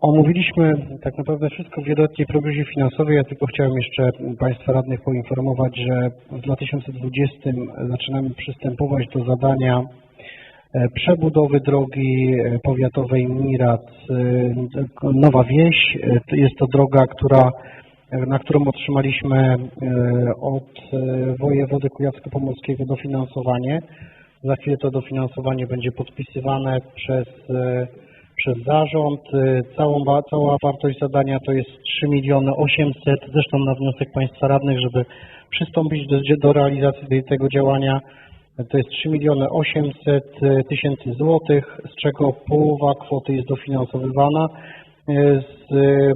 Omówiliśmy tak naprawdę wszystko w wieloletniej prognozie finansowej. Ja tylko chciałem jeszcze Państwa radnych poinformować, że w 2020 zaczynamy przystępować do zadania e, przebudowy drogi e, powiatowej Mirat e, Nowa Wieś. Jest to droga, która, na którą otrzymaliśmy od wojewody kujawsko-pomorskiego dofinansowanie. Za chwilę to dofinansowanie będzie podpisywane przez, przez zarząd. E, Całą, cała wartość zadania to jest 3 miliony 800, zresztą na wniosek Państwa radnych, żeby przystąpić do, do realizacji tego działania. To jest 3 miliony 800 tysięcy złotych, z czego połowa kwoty jest dofinansowywana e, z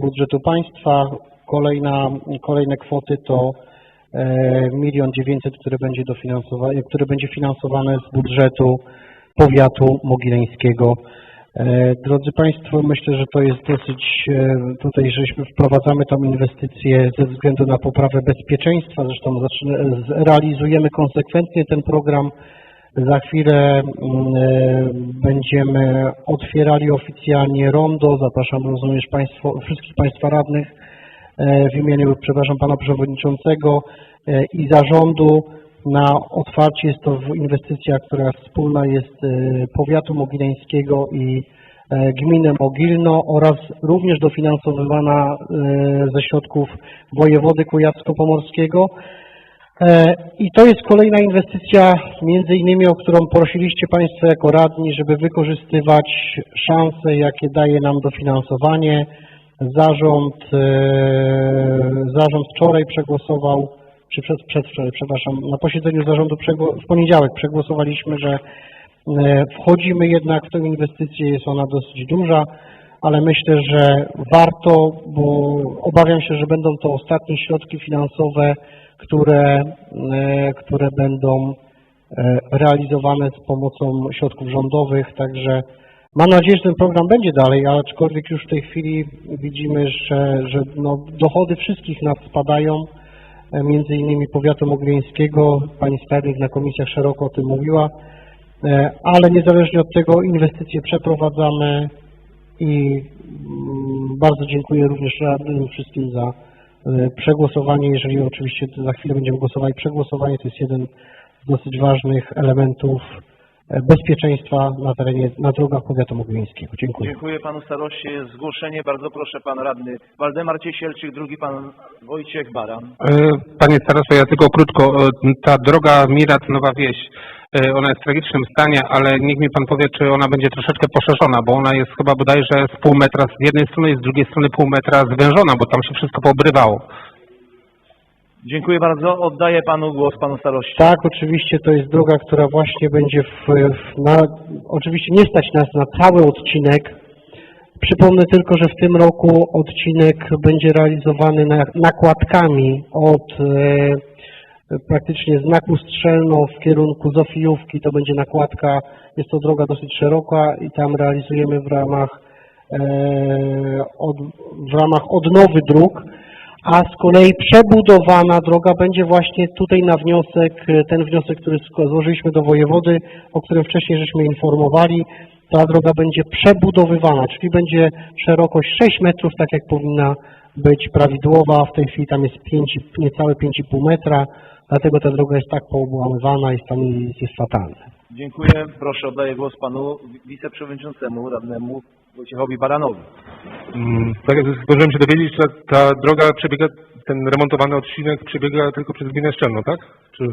budżetu państwa. Kolejna, kolejne kwoty to milion dziewięćset, które będzie dofinansowane, które będzie finansowane z budżetu powiatu mogileńskiego. E, Drodzy Państwo, myślę, że to jest dosyć, e, tutaj żeśmy wprowadzamy tą inwestycję ze względu na poprawę bezpieczeństwa, zresztą realizujemy konsekwentnie ten program. Za chwilę mm, e, będziemy otwierali oficjalnie rondo. Zapraszam również Państwo, wszystkich Państwa radnych w imieniu, przepraszam, Pana Przewodniczącego i Zarządu na otwarcie. Jest to inwestycja, która wspólna jest e, Powiatu Mogileńskiego i e, Gminy Mogilno oraz również dofinansowywana e, ze środków wojewody kujawsko-pomorskiego. I to jest kolejna inwestycja, między innymi, o którą prosiliście Państwo jako radni, żeby wykorzystywać szanse, jakie daje nam dofinansowanie. Zarząd, zarząd wczoraj przegłosował, czy przed, przedwczoraj, przepraszam, na posiedzeniu zarządu w poniedziałek przegłosowaliśmy, że e, wchodzimy jednak w tę inwestycję, jest ona dosyć duża, ale myślę, że warto, bo obawiam się, że będą to ostatnie środki finansowe, które, e, które będą e, realizowane z pomocą środków rządowych, także mam nadzieję, że ten program będzie dalej, aczkolwiek już w tej chwili widzimy, że, że no, dochody wszystkich nas spadają, między innymi powiatu moglińskiego, pani skarbnik na komisjach szeroko o tym mówiła, e, ale niezależnie od tego inwestycje przeprowadzamy i mm, bardzo dziękuję również radnym wszystkim za e, przegłosowanie. Jeżeli oczywiście za chwilę będziemy głosowali, przegłosowanie to jest jeden z dosyć ważnych elementów e, bezpieczeństwa na terenie, na drogach powiatu mogileńskiego. Dziękuję. Dziękuję panu staroście. Zgłoszenie, bardzo proszę pan radny Waldemar Ciesielczyk, drugi pan Wojciech Baran. E, Panie starosto, ja tylko krótko. E, Ta droga Mirat Nowa Wieś, e, ona jest w tragicznym stanie, ale niech mi pan powie, czy ona będzie troszeczkę poszerzona, bo ona jest chyba bodajże z pół metra z jednej strony i z drugiej strony pół metra zwężona, bo tam się wszystko poobrywało. Dziękuję bardzo. Oddaję panu głos, panu staroście. Tak, oczywiście to jest droga, która właśnie będzie w, w na, oczywiście nie stać nas na cały odcinek. Przypomnę tylko, że w tym roku odcinek będzie realizowany na, nakładkami od e, praktycznie znaku Strzelno w kierunku Zofijówki. To będzie nakładka, jest to droga dosyć szeroka i tam realizujemy w ramach, e, od, w ramach odnowy dróg a z kolei przebudowana droga będzie właśnie tutaj na wniosek, ten wniosek, który złożyliśmy do wojewody, o którym wcześniej żeśmy informowali, ta droga będzie przebudowywana, czyli będzie szerokość 6 metrów, tak jak powinna być prawidłowa, w tej chwili tam jest 5, niecałe 5,5 metra, dlatego ta droga jest tak poobłamywana i stan jest fatalny. Dziękuję. Proszę, oddaję głos panu wiceprzewodniczącemu radnemu Wojciechowi Baranowi. Mm, Tak zdążyłem się dowiedzieć, ta, ta droga przebiega, ten remontowany odcinek przebiega tylko przez gminę Szczelno, tak? Czy...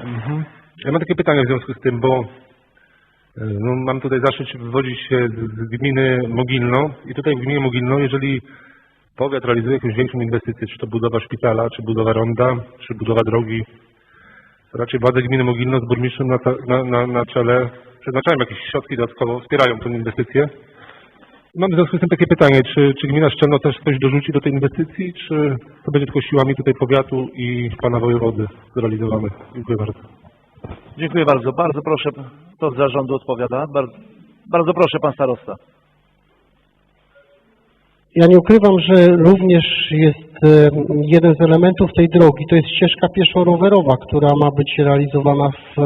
Mhm. Ja mam takie pytanie w związku z tym, bo e, no, mam tutaj zaszczyt wywodzić się z, gminy Mogilno i tutaj w gminie Mogilno, jeżeli powiat realizuje jakąś większą inwestycję, czy to budowa szpitala, czy budowa ronda, czy budowa drogi, to raczej władze gminy Mogilno z burmistrzem na, na, na, na czele przeznaczają jakieś środki dodatkowo, wspierają tę inwestycję. Mam w związku z tym takie pytanie, czy, czy gmina Szczelno też coś dorzuci do tej inwestycji, czy to będzie tylko siłami tutaj powiatu i pana wojewody zrealizowane? Dziękuję bardzo. Dziękuję bardzo. Bardzo proszę, kto z zarządu odpowiada? Bardzo, bardzo proszę, pan starosta. Ja nie ukrywam, że również jest e, jeden z elementów tej drogi, to jest ścieżka pieszo-rowerowa, która ma być realizowana w,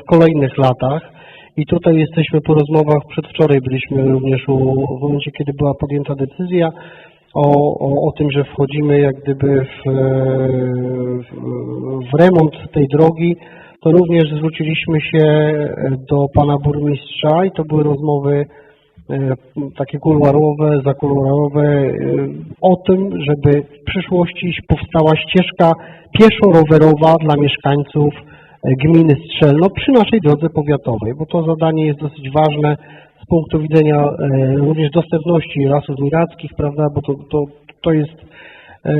w kolejnych latach I tutaj jesteśmy po rozmowach, przedwczoraj byliśmy również u, w momencie, kiedy była podjęta decyzja o, o, o tym, że wchodzimy jak gdyby w, e, w, w remont tej drogi, to również zwróciliśmy się do pana burmistrza i to były rozmowy e, takie kuluarowe, zakuluarowe e, o tym, żeby w przyszłości powstała ścieżka pieszo-rowerowa dla mieszkańców e, gminy Strzelno przy naszej drodze powiatowej, bo to zadanie jest dosyć ważne z punktu widzenia e, również dostępności lasów mirackich, prawda, bo to, to, to jest e,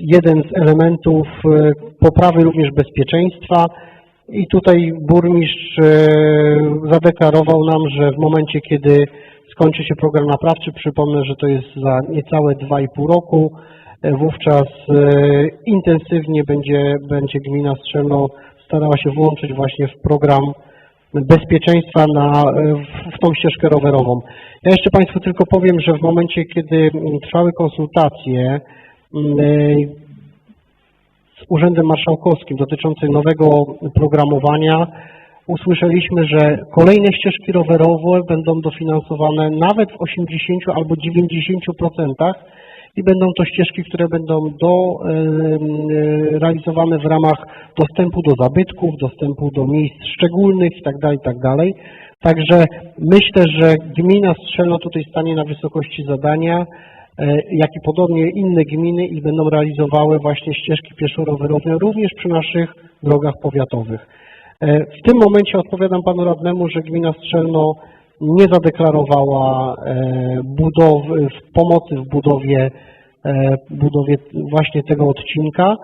jeden z elementów e, poprawy również bezpieczeństwa. I tutaj burmistrz e, zadeklarował nam, że w momencie, kiedy skończy się program naprawczy, przypomnę, że to jest za niecałe 2,5 roku, e, wówczas e, intensywnie będzie, będzie gmina Strzelno starała się włączyć właśnie w program bezpieczeństwa na, e, w, tą ścieżkę rowerową. Ja jeszcze Państwu tylko powiem, że w momencie, kiedy mm, trwały konsultacje mm, e, z Urzędem Marszałkowskim dotyczące nowego programowania, usłyszeliśmy, że kolejne ścieżki rowerowe będą dofinansowane nawet w 80 albo 90% i będą to ścieżki, które będą do, e, realizowane w ramach dostępu do zabytków, dostępu do miejsc szczególnych itd. itd. Także myślę, że gmina Strzelno tutaj stanie na wysokości zadania, e, jak i podobnie inne gminy i będą realizowały właśnie ścieżki pieszo-rowerowe również przy naszych drogach powiatowych. E, W tym momencie odpowiadam panu radnemu, że gmina Strzelno nie zadeklarowała e, budowy, pomocy w budowie, e, budowie właśnie tego odcinka,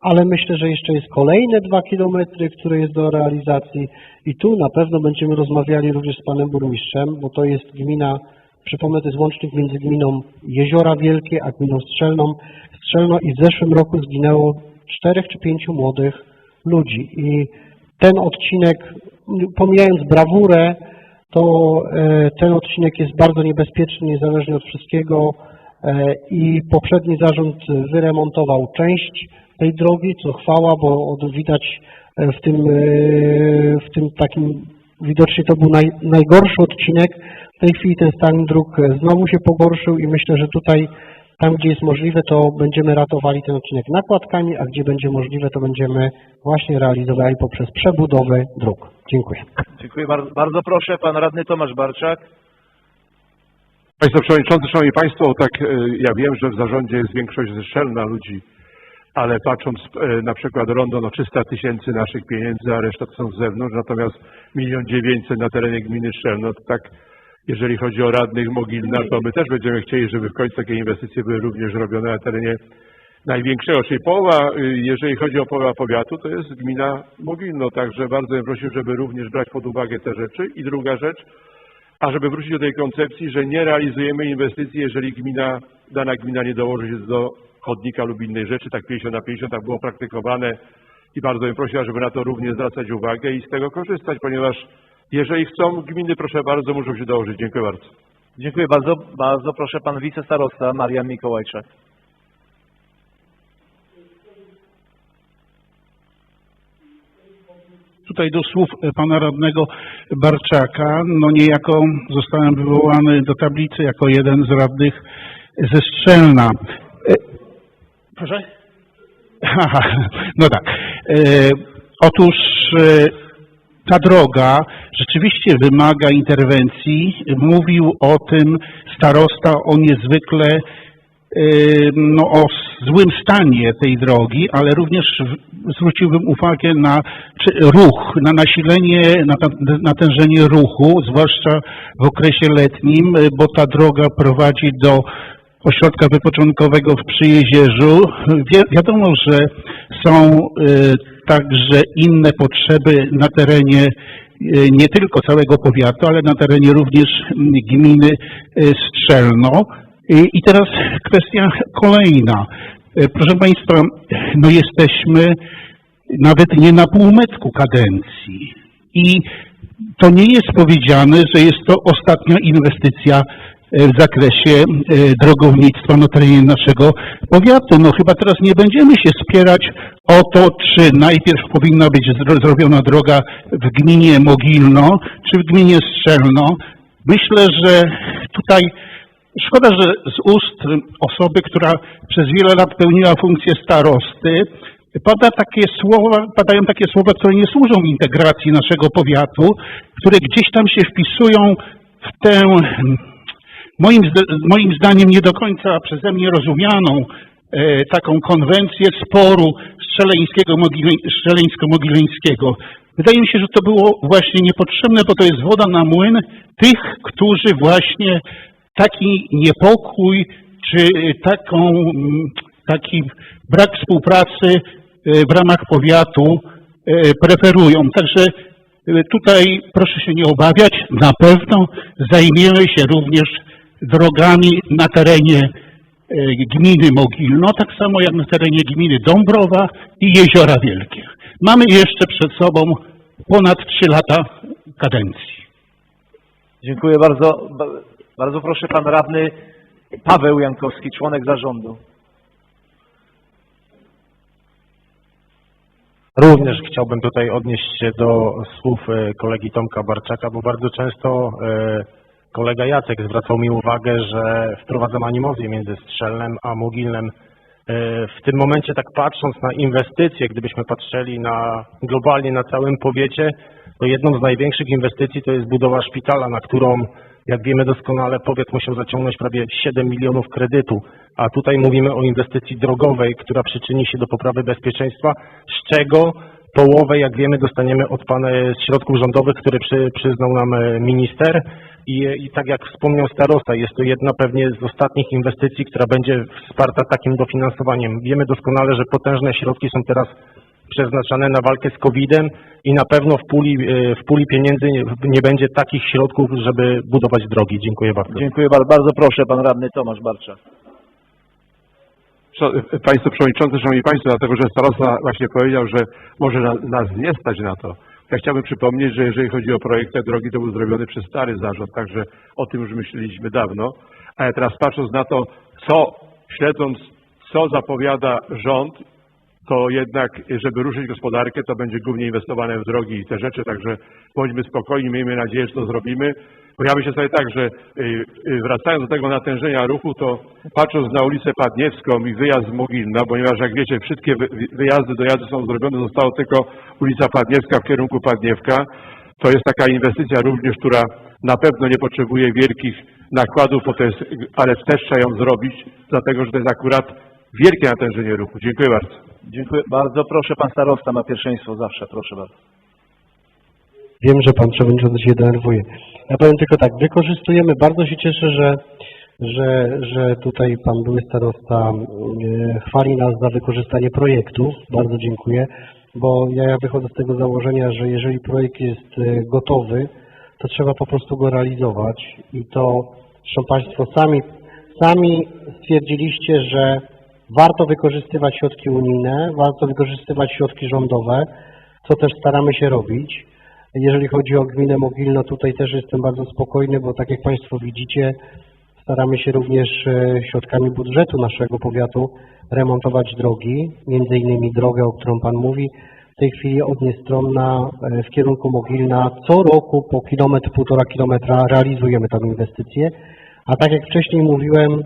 ale myślę, że jeszcze jest kolejne dwa kilometry, które jest do realizacji i tu na pewno będziemy rozmawiali również z panem burmistrzem, bo to jest gmina, przypomnę, to jest łącznik między gminą Jeziora Wielkie a gminą Strzelną. Strzelno i w zeszłym roku zginęło czterech czy pięciu młodych ludzi i ten odcinek, pomijając brawurę, to e, ten odcinek jest bardzo niebezpieczny, niezależnie od wszystkiego e, i poprzedni zarząd wyremontował część tej drogi, co chwała, bo widać e, w tym, w tym takim, widocznie to był naj, najgorszy odcinek. W tej chwili ten stan dróg znowu się pogorszył i myślę, że tutaj tam, gdzie jest możliwe, to będziemy ratowali ten odcinek nakładkami, a gdzie będzie możliwe, to będziemy właśnie realizowali poprzez przebudowę dróg. Dziękuję. Dziękuję bardzo. Bardzo proszę, pan radny Tomasz Barczak. Państwo Przewodniczący, Szanowni Państwo, tak e, ja wiem, że w zarządzie jest większość szczelna ludzi, ale patrząc e, na przykład rondo, no 300 tysięcy naszych pieniędzy, a reszta to są z zewnątrz, natomiast milion dziewięćset na terenie gminy Szczelno, to tak jeżeli chodzi o radnych Mogilna, to my też będziemy chcieli, żeby w końcu takie inwestycje były również robione na terenie największego, czyli połowa, y, jeżeli chodzi o połowę powiatu, to jest gmina Mogilno, także bardzo bym prosił, żeby również brać pod uwagę te rzeczy. I druga rzecz, a żeby wrócić do tej koncepcji, że nie realizujemy inwestycji, jeżeli gmina, dana gmina nie dołoży się do chodnika lub innej rzeczy, tak 50 na 50, tak było praktykowane i bardzo bym prosił, żeby na to również zwracać uwagę i z tego korzystać, ponieważ jeżeli chcą gminy, proszę bardzo, muszą się dołożyć. Dziękuję bardzo. Dziękuję bardzo. Bardzo proszę, pan wicestarosta Marian Mikołajczak. Tutaj do słów pana radnego Barczaka, no niejako zostałem wywołany do tablicy jako jeden z radnych ze Strzelna. E, Proszę? Aha, no tak. E, otóż e, ta droga rzeczywiście wymaga interwencji. Mówił o tym starosta o niezwykle no, o złym stanie tej drogi, ale również zwróciłbym uwagę na ruch, na nasilenie, na natężenie ruchu, zwłaszcza w okresie letnim, bo ta droga prowadzi do ośrodka wypoczynkowego w Przyjezierzu. Wi wiadomo, że są e, także inne potrzeby na terenie e, nie tylko całego powiatu, ale na terenie również m, gminy e, Strzelno. I, I teraz kwestia kolejna. E, Proszę Państwa, no jesteśmy nawet nie na półmetku kadencji i to nie jest powiedziane, że jest to ostatnia inwestycja w zakresie e, drogownictwa na terenie naszego powiatu. No chyba teraz nie będziemy się spierać o to, czy najpierw powinna być zro- zrobiona droga w gminie Mogilno, czy w gminie Strzelno. Myślę, że tutaj szkoda, że z ust osoby, która przez wiele lat pełniła funkcję starosty, pada takie słowa, padają takie słowa, które nie służą integracji naszego powiatu, które gdzieś tam się wpisują w tę moim, moim zdaniem nie do końca przeze mnie rozumianą e, taką konwencję sporu strzeleńsko-mogileńskiego. Wydaje mi się, że to było właśnie niepotrzebne, bo to jest woda na młyn tych, którzy właśnie taki niepokój czy taką, mm, taki brak współpracy e, w ramach powiatu e, preferują. Także e, tutaj proszę się nie obawiać, na pewno zajmiemy się również drogami na terenie e, gminy Mogilno, tak samo jak na terenie gminy Dąbrowa i Jeziora Wielkie. Mamy jeszcze przed sobą ponad trzy lata kadencji. Dziękuję bardzo. Ba- Bardzo proszę pan radny Paweł Jankowski, członek zarządu. Również chciałbym tutaj odnieść się do słów e, kolegi Tomka Barczaka, bo bardzo często e, kolega Jacek zwracał mi uwagę, że wprowadzam animozję między Strzelnem a Mogilnem. E, W tym momencie tak patrząc na inwestycje, gdybyśmy patrzyli na globalnie na całym powiecie, to jedną z największych inwestycji to jest budowa szpitala, na którą jak wiemy doskonale powiat musiał zaciągnąć prawie 7 milionów kredytu, a tutaj mówimy o inwestycji drogowej, która przyczyni się do poprawy bezpieczeństwa, z czego połowę, jak wiemy, dostaniemy od pana z środków rządowych, które przy, przyznał nam e, minister. I, I tak jak wspomniał starosta, jest to jedna pewnie z ostatnich inwestycji, która będzie wsparta takim dofinansowaniem. Wiemy doskonale, że potężne środki są teraz przeznaczane na walkę z COVID-em i na pewno w puli, e, w puli pieniędzy nie, nie będzie takich środków, żeby budować drogi. Dziękuję bardzo. Dziękuję bardzo. Bardzo proszę pan radny Tomasz Barczak. Szo- Państwo Przewodniczący, Szanowni Państwo, dlatego że starosta właśnie powiedział, że może na, nas nie stać na to. Ja chciałbym przypomnieć, że jeżeli chodzi o projekt tej drogi, to był zrobiony przez stary zarząd, także o tym już myśleliśmy dawno. A ja teraz patrząc na to, co, śledząc, co zapowiada rząd, to jednak, żeby ruszyć gospodarkę, to będzie głównie inwestowane w drogi i te rzeczy, także bądźmy spokojni, miejmy nadzieję, że to zrobimy. Ja myślę sobie tak, że y, y, wracając do tego natężenia ruchu, to patrząc na ulicę Padniewską i wyjazd z Mogilna, ponieważ jak wiecie, wszystkie wy- wyjazdy, dojazdy są zrobione, zostało tylko ulica Padniewska w kierunku Padniewka, to jest taka inwestycja również, która na pewno nie potrzebuje wielkich nakładów, bo to jest, ale też trzeba ją zrobić, dlatego że to jest akurat wielkie natężenie ruchu. Dziękuję bardzo. Dziękuję bardzo. Proszę pan starosta ma pierwszeństwo zawsze. Proszę bardzo. Wiem, że pan przewodniczący się denerwuje. Ja powiem tylko tak, wykorzystujemy, bardzo się cieszę, że, że, że tutaj pan były starosta e, chwali nas za wykorzystanie projektów. Bardzo dziękuję, bo ja, wychodzę z tego założenia, że jeżeli projekt jest e, gotowy, to trzeba po prostu go realizować i to, zresztą państwo sami, sami stwierdziliście, że warto wykorzystywać środki unijne, warto wykorzystywać środki rządowe, co też staramy się robić. Jeżeli chodzi o gminę Mogilno, tutaj też jestem bardzo spokojny, bo tak jak Państwo widzicie, staramy się również e, środkami budżetu naszego powiatu remontować drogi, między innymi drogę, o którą Pan mówi. W tej chwili od Niestronna e, w kierunku Mogilna co roku po kilometr, półtora kilometra realizujemy tę inwestycję. A tak jak wcześniej mówiłem,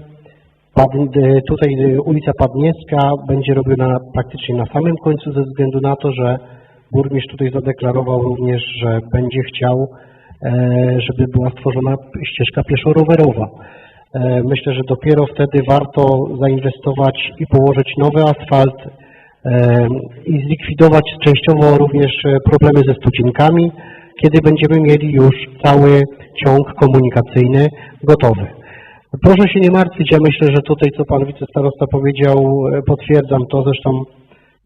tutaj e, ulica Padniewska będzie robiona praktycznie na samym końcu ze względu na to, że burmistrz tutaj zadeklarował również, że będzie chciał, e, żeby była stworzona ścieżka pieszo-rowerowa. E, Myślę, że dopiero wtedy warto zainwestować i położyć nowy asfalt e, i zlikwidować częściowo również problemy ze studzinkami, kiedy będziemy mieli już cały ciąg komunikacyjny gotowy. Proszę się nie martwić, ja myślę, że tutaj co Pan Wicestarosta powiedział, e, potwierdzam to. Zresztą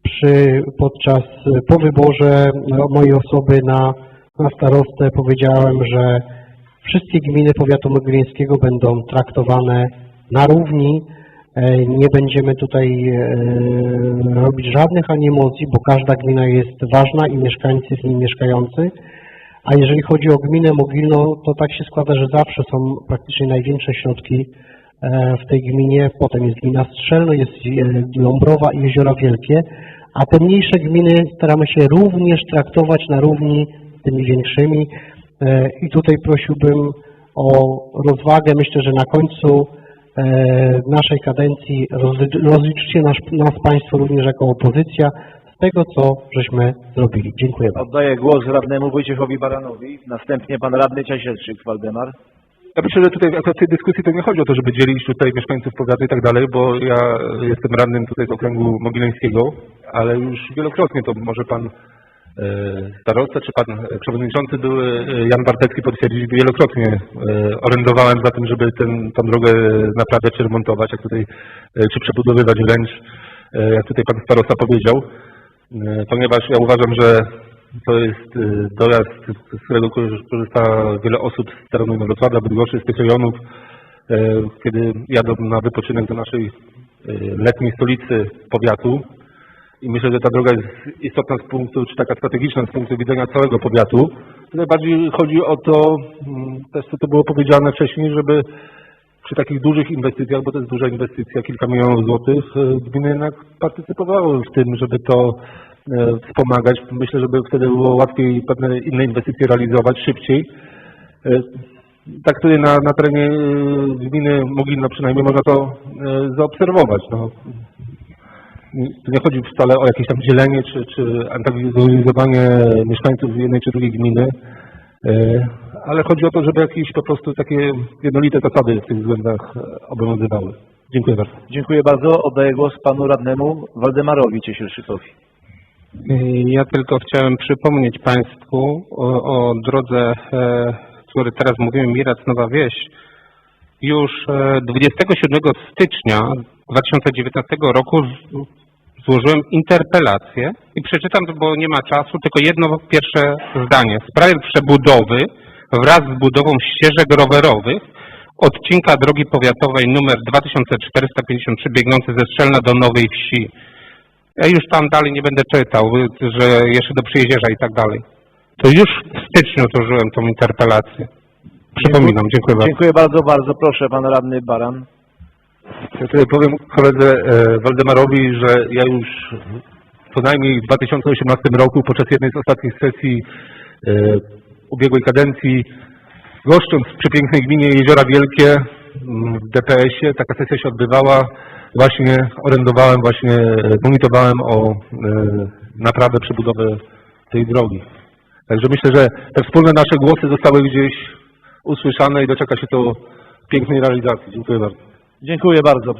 przy, podczas, e, po wyborze no, mojej osoby na, na starostę powiedziałem, że wszystkie gminy powiatu mogilieńskiego będą traktowane na równi, e, nie będziemy tutaj e, robić żadnych animozji, bo każda gmina jest ważna i mieszkańcy w niej mieszkający, A jeżeli chodzi o gminę Mogilno, to tak się składa, że zawsze są praktycznie największe środki e, w tej gminie. Potem jest gmina Strzelno, jest e, Ląbrowa i Jeziora Wielkie. A te mniejsze gminy staramy się również traktować na równi z tymi większymi. E, I tutaj prosiłbym o rozwagę. Myślę, że na końcu e, naszej kadencji rozli- rozliczycie nas, Państwo również jako opozycja tego, co żeśmy zrobili. Dziękuję bardzo. Oddaję głos radnemu Wojciechowi Baranowi, następnie pan radny Ciasielczyk, Waldemar. Ja myślę, że tutaj akurat w tej dyskusji to nie chodzi o to, żeby dzielić tutaj mieszkańców powiatu i tak dalej, bo ja jestem radnym tutaj z okręgu mogileńskiego, ale już wielokrotnie to może pan e, starosta czy pan przewodniczący były e, Jan Bartecki potwierdzić, wielokrotnie e, orędowałem za tym, żeby ten, tą drogę naprawiać czy remontować, jak tutaj, czy przebudowywać wręcz, jak tutaj pan starosta powiedział, ponieważ ja uważam, że to jest dojazd, z którego korzy- korzysta wiele osób z terenu Wrocławia, Bydgoszczy, z tych rejonów, e, kiedy jadą na wypoczynek do naszej e, letniej stolicy powiatu. I myślę, że ta droga jest istotna z punktu, czy taka strategiczna z punktu widzenia całego powiatu. Tutaj bardziej chodzi o to, mm, też co to było powiedziane wcześniej, żeby przy takich dużych inwestycjach, bo to jest duża inwestycja, kilka milionów złotych, e, gminy jednak partycypowały w tym, żeby to e, wspomagać. Myślę, żeby wtedy było łatwiej pewne inne inwestycje realizować szybciej. E, Tak tutaj na, na terenie gminy Mogilno przynajmniej można to zaobserwować. No. Tu nie chodzi wcale o jakieś tam dzielenie czy, czy antagonizowanie mieszkańców jednej czy drugiej gminy, ale chodzi o to, żeby jakieś po prostu takie jednolite zasady w tych względach e, obowiązywały. Dziękuję bardzo. Dziękuję bardzo. Oddaję głos panu radnemu Waldemarowi Ciesielczykowi. Ja tylko chciałem przypomnieć Państwu o, o drodze, e, o której teraz mówimy, Mirac Nowa Wieś. Już e, 27 stycznia 2019 roku z- złożyłem interpelację i przeczytam, bo nie ma czasu, tylko jedno pierwsze zdanie. W sprawie przebudowy wraz z budową ścieżek rowerowych odcinka drogi powiatowej numer 2453 biegnący ze Strzelna do Nowej Wsi. Ja już tam dalej nie będę czytał, że jeszcze do Przyjezierza i tak dalej. To już w styczniu złożyłem tą interpelację. Przypominam, dziękuję bardzo. Dziękuję bardzo, bardzo proszę pan radny Baran. Ja tutaj powiem koledze e, Waldemarowi, że ja już co najmniej w 2018 roku podczas jednej z ostatnich sesji e, ubiegłej kadencji goszcząc w przepięknej gminie Jeziora Wielkie m, w DPS-ie, taka sesja się odbywała, właśnie orędowałem, właśnie e, monitorowałem o e, naprawę, przebudowę tej drogi. Także myślę, że te wspólne nasze głosy zostały gdzieś usłyszane i doczeka się to pięknej realizacji. Dziękuję bardzo. Dziękuję bardzo.